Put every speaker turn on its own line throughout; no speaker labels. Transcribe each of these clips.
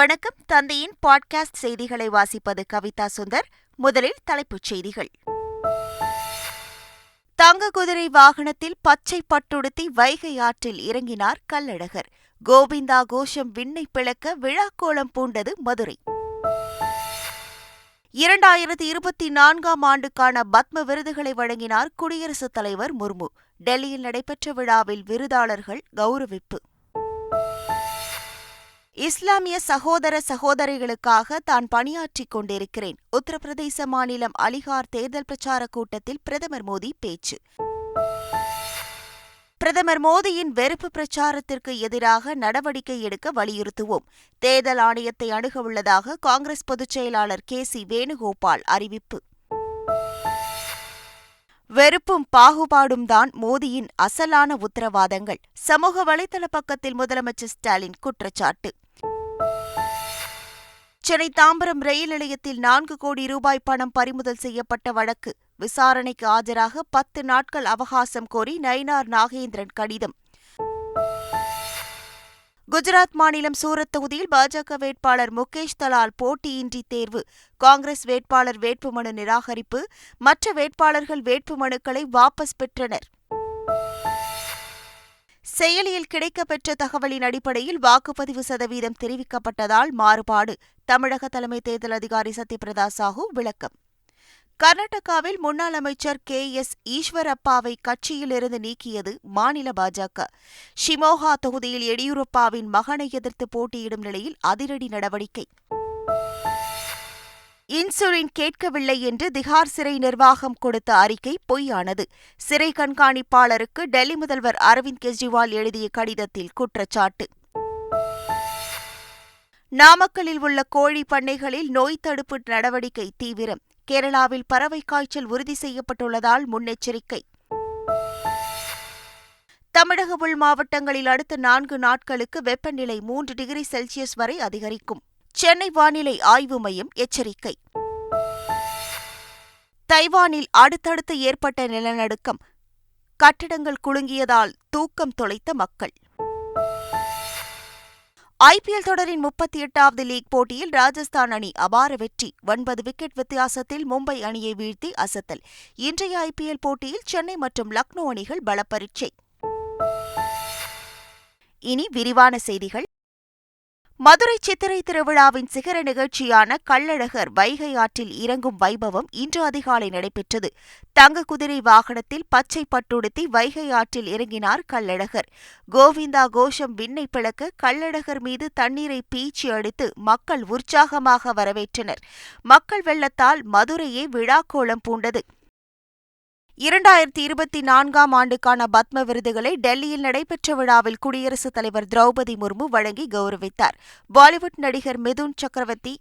வணக்கம். தந்தையின் பாட்காஸ்ட் செய்திகளை வாசிப்பது கவிதா சுந்தர். முதலில் தலைப்புச் செய்திகள். தங்க குதிரை வாகனத்தில் பச்சை பட்டுடுத்தி வைகை ஆற்றில் இறங்கினார் கல்லழகர் கோவிந்தா கோஷம் விண்ணை பிளக்க விழாக்கோலம் பூண்டது மதுரை. இரண்டாயிரத்தி இருபத்தி நான்காம் ஆண்டுக்கான பத்ம விருதுகளை வழங்கினார் குடியரசுத் தலைவர் முர்மு. டெல்லியில் நடைபெற்ற விழாவில் விருதாளர்கள் கௌரவிப்பு. இஸ்லாமிய சகோதர சகோதரிகளுக்காக தான் பணியாற்றிக் கொண்டிருக்கிறேன். உத்தரப்பிரதேச மாநிலம் அலிகார் தேர்தல் பிரச்சார கூட்டத்தில் பிரதமர் மோடி பேச்சு. பிரதமர் மோடியின் வெறுப்பு பிரச்சாரத்திற்கு எதிராக நடவடிக்கை எடுக்க வலியுறுத்துவோம். தேர்தல் ஆணையத்தை அணுக உள்ளதாக காங்கிரஸ் பொதுச் செயலாளர் கே சி வேணுகோபால் அறிவிப்பு. வெறுப்பும் பாகுபாடும் தான் மோடியின் அசலான உத்தரவாதங்கள். சமூக வலைதள பக்கத்தில் முதலமைச்சர் ஸ்டாலின் குற்றச்சாட்டு. சென்னை தாம்பரம் ரயில் நிலையத்தில் நான்கு கோடி ரூபாய் பணம் பறிமுதல் செய்யப்பட்ட வழக்கு. விசாரணைக்கு ஆஜராக பத்து நாட்கள் அவகாசம் கோரி நயினார் நாகேந்திரன் கடிதம். குஜராத் மாநிலம் சூரத் தொகுதியில் பாஜக வேட்பாளர் முகேஷ் தலால் போட்டியின்றி தேர்வு. காங்கிரஸ் வேட்பாளர் வேட்புமனு நிராகரிப்பு. மற்ற வேட்பாளர்கள் வேட்புமனுக்களை வாபஸ் பெற்றனர். செயலியில் கிடைக்கப்பெற்ற தகவலின் அடிப்படையில் வாக்குப்பதிவு சதவீதம் தெரிவிக்கப்பட்டதால் மாறுபாடு. தமிழக தலைமை தேர்தல் அதிகாரி சத்யபிரதா சாஹூ விளக்கம். கர்நாடகாவில் முன்னாள் அமைச்சர் கே. எஸ். ஈஸ்வரப்பாவை கட்சியிலிருந்து நீக்கியது மாநில பாஜக. ஷிமோகா தொகுதியில் எடியூரப்பாவின் மகனை எதிர்த்து போட்டியிடும் நிலையில் அதிரடி நடவடிக்கை. இன்சுலின் கேட்கவில்லை என்று திகார் சிறை நிர்வாகம் கொடுத்த அறிக்கை பொய்யானது. சிறை கண்காணிப்பாளருக்கு டெல்லி முதல்வர் அரவிந்த் கெஜ்ரிவால் எழுதிய கடிதத்தில் குற்றச்சாட்டு. நாமக்கலில் உள்ள கோழி பண்ணைகளில் நோய் தடுப்பு நடவடிக்கை தீவிரம். கேரளாவில் பறவை காய்ச்சல் உறுதி செய்யப்பட்டுள்ளதால் முன்னெச்சரிக்கை. தமிழக உள் மாவட்டங்களில் அடுத்த நான்கு நாட்களுக்கு வெப்பநிலை மூன்று டிகிரி செல்சியஸ் வரை அதிகரிக்கும். சென்னை வானிலை ஆய்வு மையம் எச்சரிக்கை. தைவானில் அடுத்தடுத்து ஏற்பட்ட நிலநடுக்கம். கட்டடங்கள் குலுங்கியதால் தூக்கம் தொலைத்த மக்கள். ஐபிஎல் தொடரின் முப்பத்தி எட்டாவது லீக் போட்டியில் ராஜஸ்தான் அணி அபார வெற்றி. ஒன்பது விக்கெட் வித்தியாசத்தில் மும்பை அணியை வீழ்த்தி அசத்தல். இன்றைய ஐபிஎல் போட்டியில் சென்னை மற்றும் லக்னோ அணிகள் பலப்பரீட்சை. இனி விரிவான செய்திகள். மதுரை சித்திரை திருவிழாவின் சிகர நிகழ்ச்சியான கள்ளழகர் வைகை ஆற்றில் இறங்கும் வைபவம் இன்று அதிகாலை நடைபெற்றது. தங்க குதிரை வாகனத்தில் பச்சை பட்டுடுத்தி வைகை ஆற்றில் இறங்கினார் கள்ளழகர். கோவிந்தா கோஷம் விண்ணை பிளக்க கள்ளழகர் மீது தண்ணீரை பீச்சி அடித்து மக்கள் உற்சாகமாக வரவேற்றனர். மக்கள் வெள்ளத்தால் மதுரையே விழாக்கோலம் பூண்டது. இரண்டாயிரத்தி இருபத்தி நான்காம் ஆண்டுக்கான பத்ம விருதுகளை டெல்லியில் நடைபெற்ற விழாவில் குடியரசுத் தலைவர் திரௌபதி முர்மு வழங்கி கௌரவித்தார். பாலிவுட் நடிகர் மிதுன் சக்கரவர்த்தி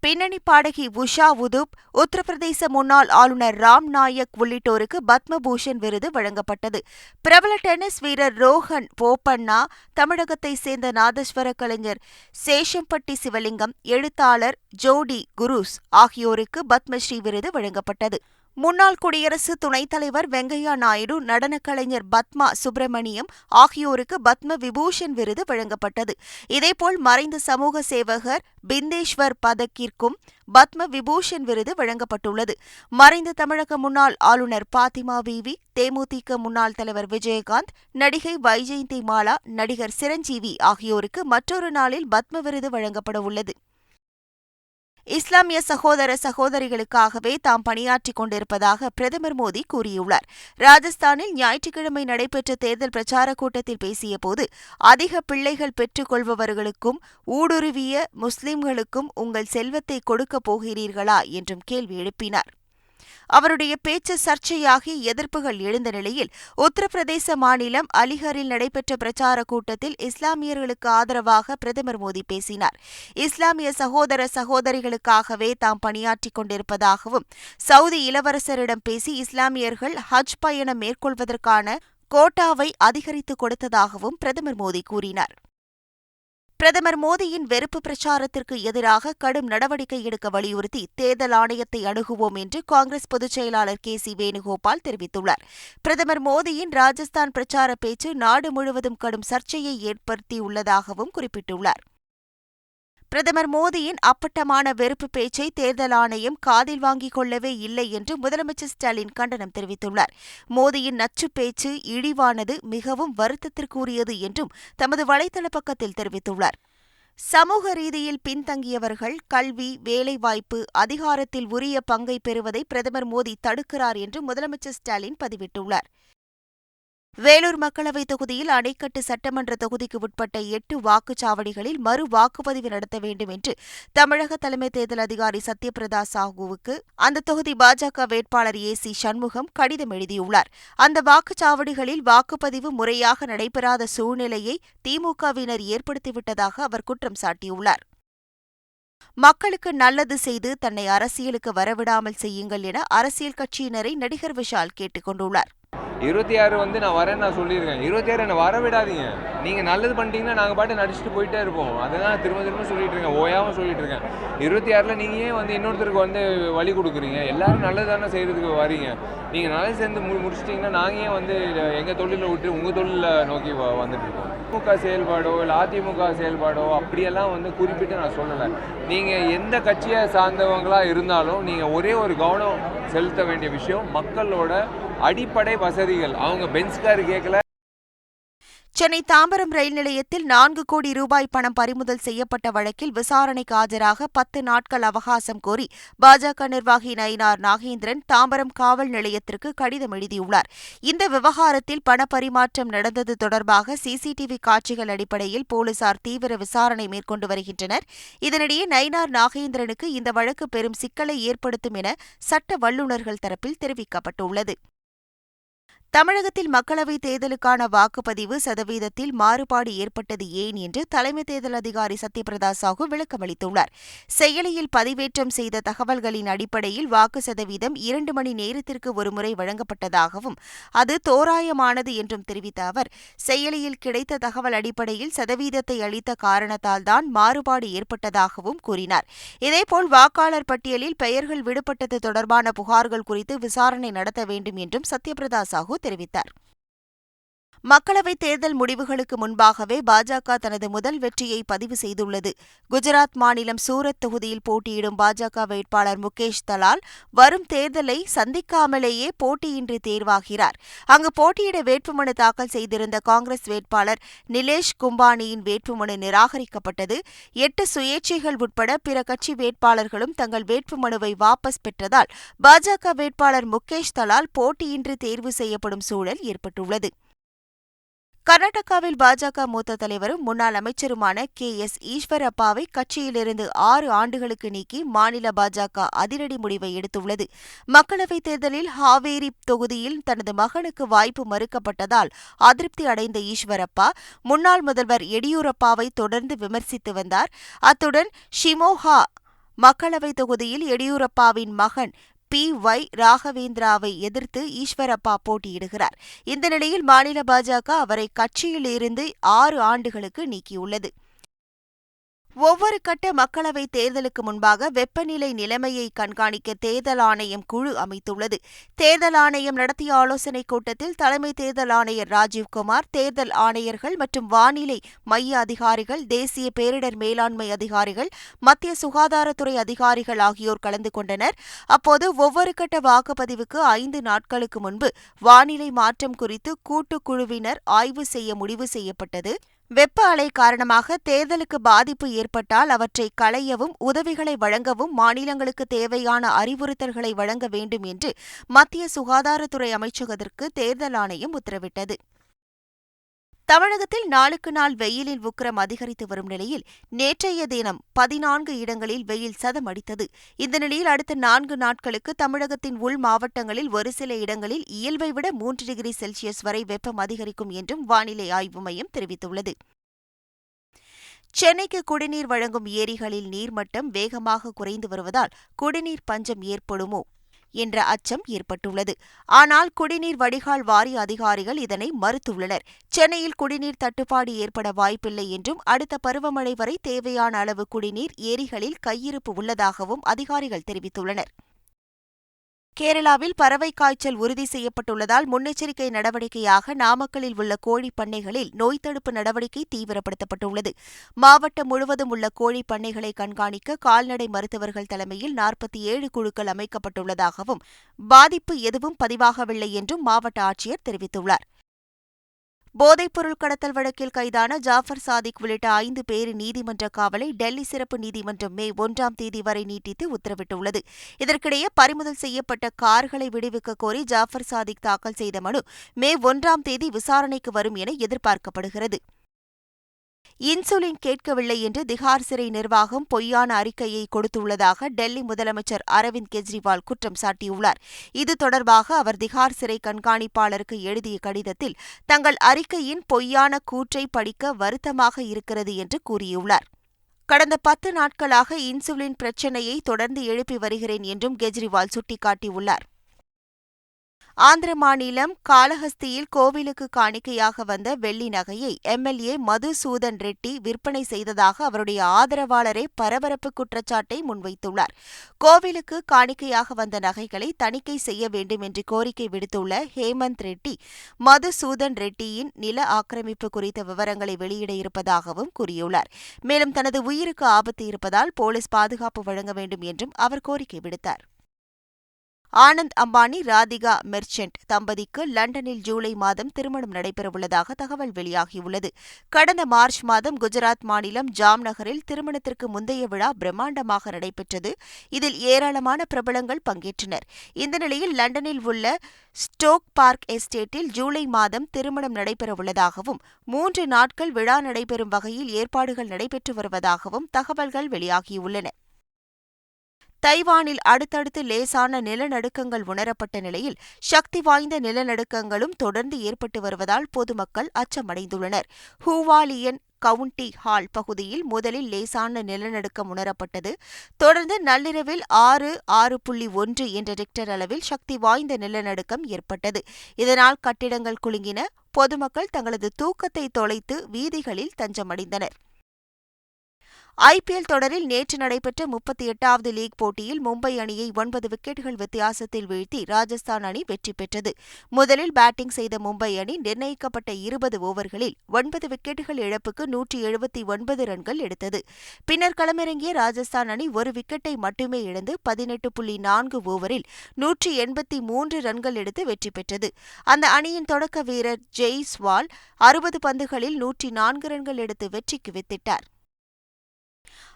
பின்னணி பாடகி உஷா உதுப் உத்தரப்பிரதேச முன்னாள் ஆளுநர் ராம் நாயக் உள்ளிட்டோருக்கு பத்மபூஷன் விருது வழங்கப்பட்டது. பிரபல டென்னிஸ் வீரர் ரோஹன் போப்பண்ணா தமிழகத்தைச் சேர்ந்த நாதஸ்வர கலைஞர் சேஷம்பட்டி சிவலிங்கம் எழுத்தாளர் ஜோடி குருஸ் ஆகியோருக்கு பத்மஸ்ரீ விருது வழங்கப்பட்டது. முன்னாள் குடியரசு துணைத் தலைவர் வெங்கையா நாயுடு நடனக் கலைஞர் பத்மா சுப்பிரமணியம் ஆகியோருக்கு பத்ம விபூஷன் விருது வழங்கப்பட்டது. இதேபோல் மறைந்த சமூக சேவகர் பிந்தேஸ்வர் பதக்கிற்கும் பத்ம விபூஷன் விருது வழங்கப்பட்டுள்ளது. மறைந்த தமிழக முன்னாள் ஆளுநர் பாத்திமா விவி தேமுதிக முன்னாள் தலைவர் விஜயகாந்த் நடிகை வைஜெயந்தி மாலா நடிகர் சிரஞ்சீவி ஆகியோருக்கு மற்றொரு நாளில் பத்ம விருது வழங்கப்பட உள்ளது இஸ்லாமிய சகோதர சகோதரிகளுக்காகவே தாம் பணியாற்றிக் கொண்டிருப்பதாக பிரதமர் மோடி கூறியுள்ளார். ராஜஸ்தானில் ஞாயிற்றுக்கிழமை நடைபெற்ற தேர்தல் பிரச்சார கூட்டத்தில் பேசியபோது அதிக பிள்ளைகள் பெற்றுக் கொள்பவர்களுக்கும் ஊடுருவிய முஸ்லிம்களுக்கும் உங்கள் செல்வத்தை கொடுக்கப் போகிறீர்களா? என்றும் கேள்வி எழுப்பினார். அவருடைய பேச்சு சர்ச்சையாகி எதிர்ப்புகள் எழுந்த நிலையில் உத்தரப்பிரதேச மாநிலம் அலிகரில் நடைபெற்ற பிரச்சார கூட்டத்தில் இஸ்லாமியர்களுக்கு ஆதரவாக பிரதமர் மோடி பேசினார். இஸ்லாமிய சகோதர சகோதரிகளுக்காகவே தாம் பணியாற்றிக் கொண்டிருப்பதாகவும் சவுதி இளவரசரிடம் பேசி இஸ்லாமியர்கள் ஹஜ் பயணம் மேற்கொள்வதற்கான கோட்டாவை அதிகரித்துக் கொடுத்ததாகவும் பிரதமர் மோடி கூறினார். பிரதமர் மோடியின் வெறுப்பு பிரச்சாரத்திற்கு எதிராக கடும் நடவடிக்கை எடுக்க வலியுறுத்தி தேர்தல் ஆணையத்தை அணுகுவோம் என்று காங்கிரஸ் பொதுச் செயலாளர் கே சி வேணுகோபால் தெரிவித்துள்ளார். பிரதமர் மோடியின் ராஜஸ்தான் பிரச்சார பேச்சு நாடு முழுவதும் கடும் சர்ச்சையை ஏற்படுத்தியுள்ளதாகவும் குறிப்பிட்டுள்ளார். பிரதமர் மோடியின் அப்பட்டமான வெறுப்பு பேச்சை தேர்தல் ஆணையம் காதில் வாங்கிக் கொள்ளவே இல்லை என்று முதலமைச்சர் ஸ்டாலின் கண்டனம் தெரிவித்துள்ளார். மோடியின் நச்சு பேச்சு இழிவானது மிகவும் வருத்தத்திற்குரியது என்றும் தமது வலைதள பக்கத்தில் தெரிவித்துள்ளார். சமூக ரீதியில் பின்தங்கியவர்கள் கல்வி வேலைவாய்ப்பு அதிகாரத்தில் உரிய பங்கை பெறுவதை பிரதமர் மோடி தடுக்கிறார் என்று முதலமைச்சர் ஸ்டாலின் பதிவிட்டுள்ளார். வேலூர் மக்களவைத் தொகுதியில் அணைக்கட்டு சட்டமன்ற தொகுதிக்கு உட்பட்ட எட்டு வாக்குச்சாவடிகளில் மறு வாக்குப்பதிவு நடத்த வேண்டும் என்று தமிழக தலைமை தேர்தல் அதிகாரி சத்யபிரதா சாஹூவுக்கு அந்த தொகுதி பாஜக வேட்பாளர் ஏ சி சண்முகம் கடிதம் எழுதியுள்ளார். அந்த வாக்குச்சாவடிகளில் வாக்குப்பதிவு முறையாக நடைபெறாத சூழ்நிலையை திமுகவினர் ஏற்படுத்திவிட்டதாக அவர் குற்றம் சாட்டியுள்ளார். மக்களுக்கு நல்லது செய்து தன்னை அரசியலுக்கு வரவிடாமல் செய்யுங்கள் என அரசியல் கட்சியினரை நடிகர் விஷால் கேட்டுக் கொண்டுள்ளார்.
இருபத்தி ஆறு வந்து நான் வரேன்னு நான் சொல்லியிருக்கேன். இருபத்தி ஆறு என்னை வர விடாதீங்க. நீங்கள் நல்லது பண்ணிட்டீங்கன்னா நாங்கள் பாட்டு நடிச்சுட்டு போயிட்டே இருப்போம். அதுதான் திரும்ப திரும்ப சொல்லிட்டு இருக்கேன். ஓயாமல் சொல்லிட்டு இருக்கேன். இருபத்தி ஆறில் நீங்கள் ஏன் வந்து இன்னொருத்தருக்கு வந்து வழி கொடுக்குறீங்க? எல்லாரும் நல்லது தானே செய்கிறதுக்கு வரீங்க. நீங்கள் நல்லது சேர்ந்து மு முடிச்சிட்டிங்கன்னா நாங்கள் ஏன் வந்து எங்கள் தொழிலை விட்டு உங்கள் தொழிலில் நோக்கி வ வந்துட்டு இருக்கோம்? திமுக செயல்பாடோ இல்லை அதிமுக செயல்பாடோ அப்படியெல்லாம் வந்து குறிப்பிட்டு நான் சொல்லலை. நீங்கள் எந்த கட்சியை சார்ந்தவங்களாக இருந்தாலும் நீங்கள் ஒரே ஒரு கவனம் செலுத்த வேண்டிய விஷயம் மக்களோட அடிப்படை வசதிகள். அவங்க பெஞ்ச் கார் கேட்கல
சென்னை தாம்பரம் ரயில் நிலையத்தில் நான்கு கோடி ரூபாய் பணம் பறிமுதல் செய்யப்பட்ட வழக்கில் விசாரணைக்கு ஆஜராக பத்து நாட்கள் அவகாசம் கோரி பாஜக நிர்வாகி நயினார் நாகேந்திரன் தாம்பரம் காவல் நிலையத்திற்கு கடிதம் எழுதியுள்ளார். இந்த விவகாரத்தில் பண பரிமாற்றம் நடந்தது தொடர்பாக சிசிடிவி காட்சிகள் அடிப்படையில் போலீசார் தீவிர விசாரணை மேற்கொண்டு வருகின்றனர். இதனிடையே நயினார் நாகேந்திரனுக்கு இந்த வழக்கு பெரும் சிக்கலை ஏற்படுத்தும் என சட்ட வல்லுநர்கள் தரப்பில் தெரிவிக்கப்பட்டுள்ளது. தமிழகத்தில் மக்களவைத் தேர்தலுக்கான வாக்குப்பதிவு சதவீதத்தில் மாறுபாடு ஏற்பட்டது ஏன் என்று தலைமை தேர்தல் அதிகாரி சத்யபிரதா சாஹூ விளக்கமளித்துள்ளார் செயலியில் பதிவேற்றம் செய்த தகவல்களின் அடிப்படையில் வாக்கு சதவீதம் இரண்டு மணி நேரத்திற்கு ஒருமுறை வழங்கப்பட்டதாகவும் அது தோராயமானது என்றும் தெரிவித்த அவர் செயலியில் கிடைத்த தகவல் அடிப்படையில் சதவீதத்தை அளித்த காரணத்தால் தான் மாறுபாடு ஏற்பட்டதாகவும் கூறினார். இதேபோல் வாக்காளர் பட்டியலில் பெயர்கள் விடுபட்டது தொடர்பான புகார்கள் குறித்து விசாரணை நடத்த வேண்டும் என்றும் சத்யபிரதா சாஹூ evitar. மக்களவைத் தேர்தல் முடிவுகளுக்கு முன்பாகவே பாஜக தனது முதல் வெற்றியை பதிவு செய்துள்ளது. குஜராத் மாநிலம் சூரத் தொகுதியில் போட்டியிடும் பாஜக வேட்பாளர் முகேஷ் தலால் வரும் தேர்தலை சந்திக்காமலேயே போட்டியின்றி தேர்வாகிறார். அங்கு போட்டியிட வேட்புமனு தாக்கல் செய்திருந்த காங்கிரஸ் வேட்பாளர் நிலேஷ் கும்பானியின் வேட்புமனு நிராகரிக்கப்பட்டது. எட்டு சுயேட்சைகள் உட்பட பிற கட்சி வேட்பாளர்களும் தங்கள் வேட்புமனுவை வாபஸ் பெற்றதால் பாஜக வேட்பாளர் முகேஷ் தலால் போட்டியின்றி தேர்வு செய்யப்படும் சூழல் ஏற்பட்டுள்ளது. கர்நாடகாவில் பாஜக மூத்த தலைவரும் முன்னாள் அமைச்சருமான கே. எஸ். ஈஸ்வரப்பாவை கட்சியிலிருந்து ஆறு ஆண்டுகளுக்கு நீக்கி மாநில பாஜக அதிரடி முடிவை எடுத்துள்ளது. மக்களவைத் தேர்தலில் ஹாவேரி தொகுதியில் தனது மகனுக்கு வாய்ப்பு மறுக்கப்பட்டதால் அதிருப்தி அடைந்த ஈஸ்வரப்பா முன்னாள் முதல்வர் எடியூரப்பாவை தொடர்ந்து விமர்சித்து வந்தார். அத்துடன் ஷிமோஹா மக்களவைத் தொகுதியில் எடியூரப்பாவின் மகன் பி ஒய் ராகவேந்திராவை எதிர்த்து ஈஸ்வரப்பா போட்டியிடுகிறார். இந்த நிலையில் மாநில பாஜக அவரை கட்சியில் இருந்து ஆறு ஆண்டுகளுக்கு நீக்கியுள்ளது. ஒவ்வொரு கட்ட மக்களவைத் தேர்தலுக்கு முன்பாக வெப்பநிலை நிலைமையை கண்காணிக்க தேர்தல் ஆணையம் குழு அமைத்துள்ளது. தேர்தல் ஆணையம் நடத்திய ஆலோசனைக் கூட்டத்தில் தலைமை தேர்தல் ஆணையர் ராஜீவ்குமார் தேர்தல் ஆணையர்கள் மற்றும் வானிலை மைய அதிகாரிகள் தேசிய பேரிடர் மேலாண்மை அதிகாரிகள் மத்திய சுகாதாரத்துறை அதிகாரிகள் ஆகியோர் கலந்து கொண்டனர். அப்போது ஒவ்வொரு கட்ட வாக்குப்பதிவுக்கு ஐந்து நாட்களுக்கு முன்பு வானிலை மாற்றம் குறித்து கூட்டுக்குழுவினர் ஆய்வு செய்ய முடிவு செய்யப்பட்டது. வெப்ப அலை காரணமாக தேர்தலுக்கு பாதிப்பு ஏற்பட்டால் அவற்றை களையவும் உதவிகளை வழங்கவும் மாநிலங்களுக்கு தேவையான அறிவுறுத்தல்களை வழங்க வேண்டும் என்று மத்திய சுகாதாரத்துறை அமைச்சகத்திற்கு தேர்தல் ஆணையம் உத்தரவிட்டது. தமிழகத்தில் நாளுக்கு நாள் வெயிலின் உக்கிரம் அதிகரித்து வரும் நிலையில் நேற்றைய தினம் பதினான்கு இடங்களில் வெயில் சதம் அடித்தது இந்த நிலையில் அடுத்த நான்கு நாட்களுக்கு தமிழகத்தின் உள் மாவட்டங்களில் ஒரு சில இடங்களில் இயல்பை விட மூன்று டிகிரி செல்சியஸ் வரை வெப்பம் அதிகரிக்கும் என்றும் வானிலை ஆய்வு மையம் தெரிவித்துள்ளது. சென்னைக்கு குடிநீர் வழங்கும் ஏரிகளில் நீர்மட்டம் வேகமாக குறைந்து வருவதால் குடிநீர் பஞ்சம் ஏற்படுமோ? என்ற அச்சம் ஏற்பட்டுள்ளது. ஆனால் குடிநீர் வடிகால் வாரிய அதிகாரிகள் இதனை மறுத்துள்ளனர். சென்னையில் குடிநீர் தட்டுப்பாடு ஏற்பட வாய்ப்பில்லை என்றும் அடுத்த பருவமழை வரை தேவையான அளவு குடிநீர் ஏரிகளில் கையிருப்பு உள்ளதாகவும் அதிகாரிகள் தெரிவித்துள்ளனர். கேரளாவில் பறவை காய்ச்சல் உறுதி செய்யப்பட்டுள்ளதால் முன்னெச்சரிக்கை நடவடிக்கையாக நாமக்கலில் உள்ள கோழிப் பண்ணைகளில் நோய் தடுப்பு நடவடிக்கை தீவிரப்படுத்தப்பட்டுள்ளது. மாவட்டம் முழுவதும் உள்ள கோழிப் பண்ணைகளை கண்காணிக்க கால்நடை மருத்துவர்கள் தலைமையில் நாற்பத்தி ஏழு குழுக்கள் அமைக்கப்பட்டுள்ளதாகவும் பாதிப்பு எதுவும் பதிவாகவில்லை என்றும் மாவட்ட ஆட்சியர் தெரிவித்துள்ளார். போதைப்பொருள் கடத்தல் வழக்கில் கைதான ஜாஃபர் சாதிக் உள்ளிட்ட ஐந்து பேரின் நீதிமன்ற காவலை டெல்லி சிறப்பு நீதிமன்றம் மே ஒன்றாம் தேதி வரை நீட்டித்து உத்தரவிட்டுள்ளது. இதற்கிடையே பறிமுதல் செய்யப்பட்ட கார்களை விடுவிக்க கோரி ஜாஃபர் சாதிக் தாக்கல் செய்த மனு மே ஒன்றாம் தேதி விசாரணைக்கு வரும் என எதிர்பார்க்கப்படுகிறது. இன்சுலின் கேட்கவில்லை என்று திகார் சிறை நிர்வாகம் பொய்யான அறிக்கையை கொடுத்துள்ளதாக டெல்லி முதலமைச்சர் அரவிந்த் கெஜ்ரிவால் குற்றம் சாட்டியுள்ளார். இது தொடர்பாக அவர் திகார் சிறை கண்காணிப்பாளருக்கு எழுதிய கடிதத்தில் தங்கள் அறிக்கையின் பொய்யான கூற்றை படிக்க வருத்தமாக இருக்கிறது என்று கூறியுள்ளார். கடந்த பத்து நாட்களாக இன்சுலின் பிரச்சினையை தொடர்ந்து எழுப்பி வருகிறேன் என்றும் கெஜ்ரிவால் சுட்டிக்காட்டியுள்ளார். ஆந்திர மாநிலம் காளஹஸ்தியில் கோவிலுக்கு காணிக்கையாக வந்த வெள்ளி நகையை எம்எல்ஏ மதுசூதன் ரெட்டி விற்பனை செய்ததாக அவருடைய ஆதரவாளரே பரபரப்பு குற்றச்சாட்டை முன்வைத்துள்ளார். கோவிலுக்கு காணிக்கையாக வந்த நகைகளை தணிக்கை செய்ய வேண்டும் என்று கோரிக்கை விடுத்துள்ள ஹேமந்த் ரெட்டி மதுசூதன் ரெட்டியின் நில ஆக்கிரமிப்பு குறித்த விவரங்களை வெளியிட இருப்பதாகவும் கூறியுள்ளார். மேலும் தனது உயிருக்கு ஆபத்து இருப்பதால் போலீஸ் பாதுகாப்பு வழங்க வேண்டும் என்றும் அவர் கோரிக்கை விடுத்தார். ஆனந்த் அம்பானி ராதிகா மெர்ச்சென்ட் தம்பதிக்கு லண்டனில் ஜூலை மாதம் திருமணம் நடைபெறவுள்ளதாக தகவல் வெளியாகியுள்ளது. கடந்த மார்ச் மாதம் குஜராத் மாநிலம் ஜாம் நகரில் திருமணத்திற்கு முந்தைய விழா பிரம்மாண்டமாக நடைபெற்றது. இதில் ஏராளமான பிரபலங்கள் பங்கேற்றனர். இந்த நிலையில் லண்டனில் உள்ள ஸ்டோக் பார்க் எஸ்டேட்டில் ஜூலை மாதம் திருமணம் நடைபெறவுள்ளதாகவும் மூன்று நாட்கள் விழா நடைபெறும் வகையில் ஏற்பாடுகள் நடைபெற்று வருவதாகவும் தகவல்கள் வெளியாகியுள்ளன. தைவானில் அடுத்தடுத்து லேசான நிலநடுக்கங்கள் உணரப்பட்ட நிலையில் சக்தி வாய்ந்த நிலநடுக்கங்களும் தொடர்ந்து ஏற்பட்டு வருவதால் பொதுமக்கள் அச்சமடைந்துள்ளனர். ஹூவாலியன் கவுண்டி ஹால் பகுதியில் முதலில் லேசான நிலநடுக்கம் உணரப்பட்டது. தொடர்ந்து நள்ளிரவில் ஆறு ஆறு புள்ளி ஒன்று என்ற ரிக்டர் அளவில் சக்தி வாய்ந்த நிலநடுக்கம் ஏற்பட்டது. இதனால் கட்டிடங்கள் குலுங்கின. பொதுமக்கள் தங்களது தூக்கத்தை தொலைத்து வீதிகளில் தஞ்சமடைந்தனர். ஐபிஎல் தொடரில் நேற்று நடைபெற்ற முப்பத்தி எட்டாவது லீக் போட்டியில் மும்பை அணியை ஒன்பது விக்கெட்டுகள் வித்தியாசத்தில் வீழ்த்தி ராஜஸ்தான் அணி வெற்றி பெற்றது. முதலில் பேட்டிங் செய்த மும்பை அணி நிர்ணயிக்கப்பட்ட இருபது ஓவர்களில் ஒன்பது விக்கெட்டுகள் இழப்புக்கு நூற்றி எழுபத்தி ஒன்பது ரன்கள் எடுத்தது. பின்னர் களமிறங்கிய ராஜஸ்தான் அணி ஒரு விக்கெட்டை மட்டுமே இழந்து பதினெட்டு புள்ளி நான்கு ஓவரில் நூற்றி எண்பத்தி மூன்று ரன்கள் எடுத்து வெற்றி பெற்றது. அந்த அணியின் தொடக்க வீரர் ஜெய்ஸ்வால் அறுபது பந்துகளில் நூற்றி நான்கு ரன்கள் எடுத்து வெற்றிக்கு வித்திட்டார்.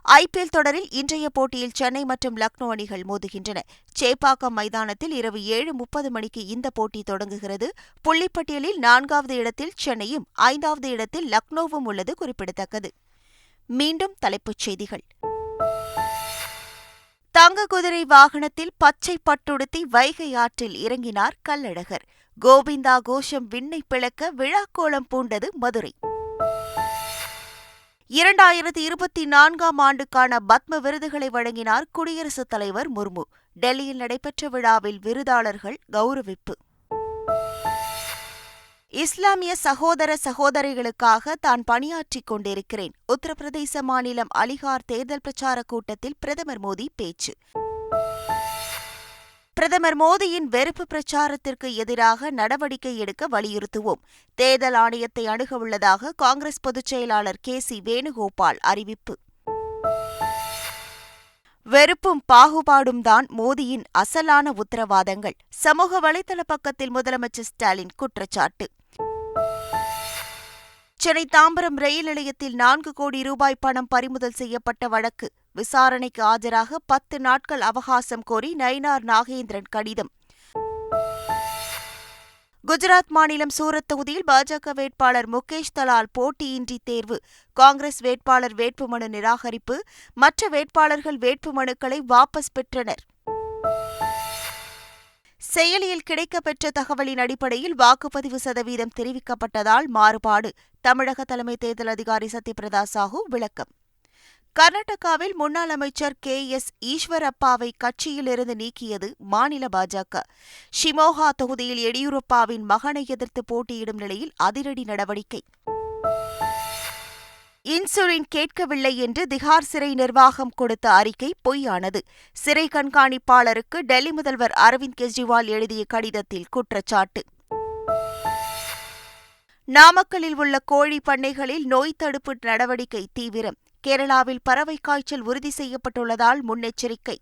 ஐபிஎல் தொடரில் இன்றைய போட்டியில் சென்னை மற்றும் லக்னோ அணிகள் மோதுகின்றன. சேப்பாக்கம் மைதானத்தில் இரவு ஏழு முப்பது மணிக்கு இந்த போட்டி தொடங்குகிறது. புள்ளிப்பட்டியலில் நான்காவது இடத்தில் சென்னையும் ஐந்தாவது இடத்தில் லக்னோவும் உள்ளது குறிப்பிடத்தக்கது. மீண்டும் தலைப்புச் செய்திகள். தங்க குதிரை வாகனத்தில் பச்சை பட்டுடுத்தி வைகை ஆற்றில் இறங்கினார் கல்லழகர் கோவிந்தா கோஷம் விண்ணை பிளக்க விழாக்கோலம் பூண்டது மதுரை. இரண்டாயிரத்தி இருபத்தி நான்காம் ஆண்டுக்கான பத்ம விருதுகளை வழங்கினார் குடியரசுத் தலைவர் முர்மு. டெல்லியில் நடைபெற்ற விழாவில் விருதாளர்கள் கௌரவிப்பு. இஸ்லாமிய சகோதர சகோதரிகளுக்காக தான் பணியாற்றிக் கொண்டிருக்கிறேன். உத்தரப்பிரதேச மாநிலம் அலிகார் தேர்தல் பிரச்சாரக் கூட்டத்தில் பிரதமர் மோடி பேச்சு. பிரதமர் மோடியின் வெறுப்பு பிரச்சாரத்திற்கு எதிராக நடவடிக்கை எடுக்க வலியுறுத்துவோம். தேர்தல் ஆணையத்தை அணுகவுள்ளதாக காங்கிரஸ் பொதுச் செயலாளர் கே. சி. வேணுகோபால் அறிவிப்பு. வெறுப்பும் பாகுபாடும் தான் மோடியின் அசலான உத்தரவாதங்கள். சமூக வலைதள பக்கத்தில் முதலமைச்சர் ஸ்டாலின் குற்றச்சாட்டு. சென்னை தாம்பரம் ரயில் நிலையத்தில் நான்கு கோடி ரூபாய் பணம் பறிமுதல் செய்யப்பட்ட வழக்கு. விசாரணைக்கு ஆஜராக பத்து நாட்கள் அவகாசம் கோரி நயினார் நாகேந்திரன் கடிதம். குஜராத் மாநிலம் சூரத் தொகுதியில் பாஜக வேட்பாளர் முகேஷ் தலால் போட்டியின்றி தேர்வு. காங்கிரஸ் வேட்பாளர் வேட்புமனு நிராகரிப்பு. மற்ற வேட்பாளர்கள் வேட்புமனுக்களை வாபஸ் பெற்றனர். செயலியில் கிடைக்கப்பெற்ற தகவலின் அடிப்படையில் வாக்குப்பதிவு சதவீதம் தெரிவிக்கப்பட்டதால் மாறுபாடு. தமிழக தலைமை தேர்தல் அதிகாரி சத்யபிரதா சாஹூ விளக்கம். கர்நாடகாவில் முன்னாள் அமைச்சர் கே. எஸ். ஈஸ்வரப்பாவை கட்சியிலிருந்து நீக்கியது மாநில பாஜக. ஷிமோகா தொகுதியில் எடியூரப்பாவின் மகனை எதிர்த்து போட்டியிடும் நிலையில் அதிரடி நடவடிக்கை. இன்சுலின் கேட்கவில்லை என்று திகார் சிறை நிர்வாகம் கொடுத்த அறிக்கை பொய்யானது. சிறை கண்காணிப்பாளருக்கு டெல்லி முதல்வர் அரவிந்த் கெஜ்ரிவால் எழுதிய கடிதத்தில் குற்றச்சாட்டு. நாமக்கலில் உள்ள கோழி பண்ணைகளில் நோய் தடுப்பு நடவடிக்கை தீவிரம். கேரளாவில் பறவை காய்ச்சல் உறுதி செய்யப்பட்டுள்ளதால் முன்னெச்சரிக்கை.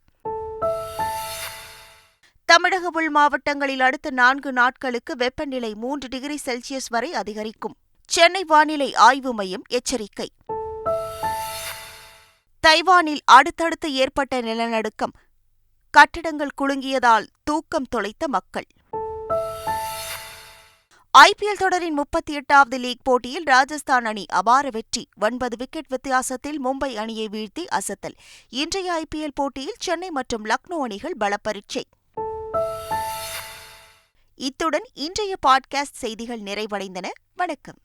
தமிழக உள் மாவட்டங்களில் அடுத்த நான்கு நாட்களுக்கு வெப்பநிலை மூன்று டிகிரி செல்சியஸ் வரை அதிகரிக்கும். சென்னை வானிலை ஆய்வு மையம் எச்சரிக்கை. தைவானில் அடுத்தடுத்து ஏற்பட்ட நிலநடுக்கம். கட்டடங்கள் குலுங்கியதால் தூக்கம் தொலைத்த மக்கள். ஐபிஎல் தொடரின் முப்பத்தி எட்டாவது லீக் போட்டியில் ராஜஸ்தான் அணி அபார வெற்றி. ஒன்பது விக்கெட் வித்தியாசத்தில் மும்பை அணியை வீழ்த்தி அசத்தல். இன்றைய ஐபிஎல் போட்டியில் சென்னை மற்றும் லக்னோ அணிகள் பலப்பரீட்சை. இத்துடன் இன்றைய பாட்காஸ்ட் செய்திகள் நிறைவடைந்தன. வணக்கம்.